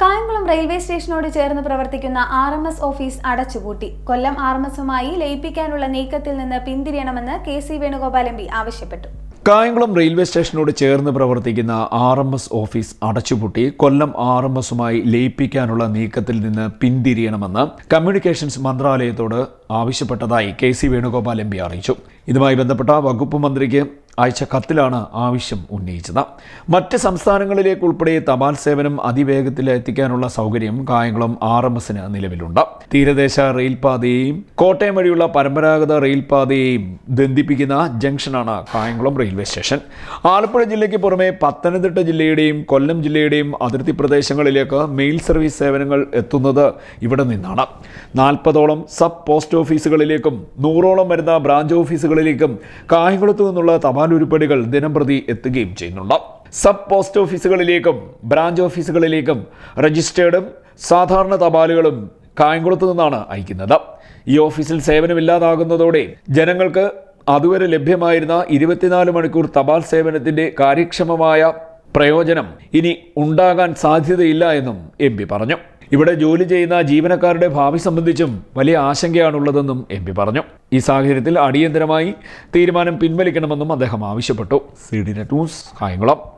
Kayamkulam railway സ്റ്റേഷനോട് ചേർന്ന് പ്രവർത്തിക്കുന്ന R M S office അടച്ചുപൂട്ടി. കൊല്ലം ആർ എം എസുമായി ലയിപ്പിക്കാനുള്ള നീക്കത്തിൽ നിന്ന് പിന്തിരിയണമെന്ന് K C Venugopal M P ആവശ്യപ്പെട്ടു. കായംകുളം റെയിൽവേ സ്റ്റേഷനോട് ചേർന്ന് പ്രവർത്തിക്കുന്ന ആർ എം എസ് ഓഫീസ് അടച്ചുപൂട്ടി. കൊല്ലം ആർ എം എസുമായി ലയിപ്പിക്കാനുള്ള നീക്കത്തിൽ നിന്ന് പിന്തിരിയണമെന്ന് കമ്മ്യൂണിക്കേഷൻസ് മന്ത്രാലയത്തോട് ആവശ്യപ്പെട്ടതായി K C Venugopal M P അറിയിച്ചു. ഇതുമായി ബന്ധപ്പെട്ട വകുപ്പ് മന്ത്രിക്ക് അയച്ച കത്തിലാണ് ആവശ്യം ഉന്നയിച്ചത്. മറ്റ് സംസ്ഥാനങ്ങളിലേക്ക് ഉൾപ്പെടെ തപാൽ സേവനം അതിവേഗത്തിൽ എത്തിക്കാനുള്ള സൗകര്യം കായംകുളം ആർ എം എസിന് നിലവിലുണ്ട്. തീരദേശ റെയിൽപാതയെയും കോട്ടയം വഴിയുള്ള പരമ്പരാഗത റെയിൽപാതയെയും ബന്ധിപ്പിക്കുന്ന ജംഗ്ഷനാണ് കായംകുളം റെയിൽവേ സ്റ്റേഷൻ. ആലപ്പുഴ ജില്ലയ്ക്ക് പുറമെ പത്തനംതിട്ട ജില്ലയുടെയും കൊല്ലം ജില്ലയുടെയും അതിർത്തി പ്രദേശങ്ങളിലേക്ക് മെയിൽ സർവീസ് സേവനങ്ങൾ എത്തുന്നത് ഇവിടെ നിന്നാണ്. നാൽപ്പതോളം സബ് പോസ്റ്റ് ഓഫീസുകളിലേക്കും നൂറോളം വരുന്ന ബ്രാഞ്ച് ഓഫീസുകളിലേക്കും കായംകുളത്തു നിന്നുള്ള തപാൽ ഉരുപ്പടികൾ ദിനംപ്രതി എത്തുകയും ചെയ്യുന്നുണ്ട്. സബ് പോസ്റ്റ് ഓഫീസുകളിലേക്കും ബ്രാഞ്ച് ഓഫീസുകളിലേക്കും രജിസ്റ്റേർഡും സാധാരണ തപാലുകളും കായംകുളത്ത് നിന്നാണ് അയക്കുന്നത്. ഈ ഓഫീസിൽ സേവനമില്ലാതാകുന്നതോടെ ജനങ്ങൾക്ക് അതുവരെ ലഭ്യമായിരുന്ന ഇരുപത്തിനാല് മണിക്കൂർ തപാൽ സേവനത്തിന്റെ കാര്യക്ഷമമായ പ്രയോജനം ഇനി ഉണ്ടാകാൻ സാധ്യതയില്ല എന്നും എം പി പറഞ്ഞു. ഇവിടെ ജോലി ചെയ്യുന്ന ജീവനക്കാരുടെ ഭാവി സംബന്ധിച്ചും വലിയ ആശങ്കയാണുള്ളതെന്നും എം പി പറഞ്ഞു. ഈ സാഹചര്യത്തിൽ അടിയന്തരമായി തീരുമാനം പിൻവലിക്കണമെന്നും അദ്ദേഹം ആവശ്യപ്പെട്ടു. C D news Kayamkulam.